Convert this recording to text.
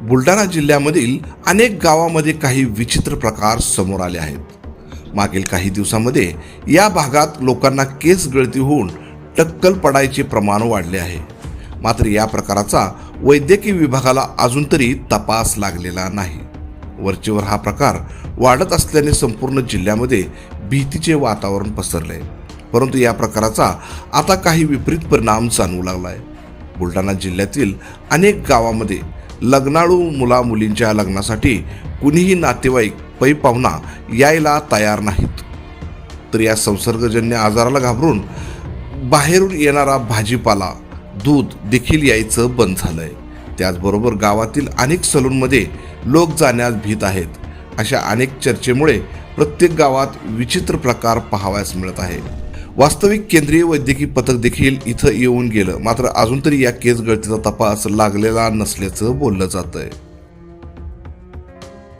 बुलढाणा जिल्ह्यामधील अनेक गावामध्ये काही विचित्र प्रकार समोर आले आहेत. मागील काही दिवसामध्ये या भागात लोकांना केस गळती होऊन टक्कल पडायचे प्रमाण वाढले आहे. मात्र या प्रकाराचा वैद्यकीय विभागाला अजून तरी तपास लागलेला नाही. वरचेवर हा प्रकार वाढत असल्याने संपूर्ण जिल्ह्यामध्ये भीतीचे वातावरण पसरले. परंतु या प्रकाराचा आता काही विपरीत परिणाम जाणवू आहे बुलढाणा जिल्ह्यातील अनेक गावामध्ये लग्नाळू मुला मुलींच्या लग्नासाठी कुणीही नातेवाईक पै पाहुणा यायला तयार नाहीत. तर या संसर्गजन्य आजाराला घाबरून बाहेरून येणारा भाजीपाला दूध देखील यायचं बंद झालंय. त्याचबरोबर गावातील अनेक सलूनमध्ये लोक जाण्यास भीत आहेत. अशा अनेक चर्चेमुळे प्रत्येक गावात विचित्र प्रकार पाहावयास मिळत आहे वास्तविक केंद्रीय वैद्यकीय पथक देखील इथं येऊन गेलं. मात्र अजून तरी या केस गळतीचा तपास लागलेला नसल्याचं बोललं जात आहे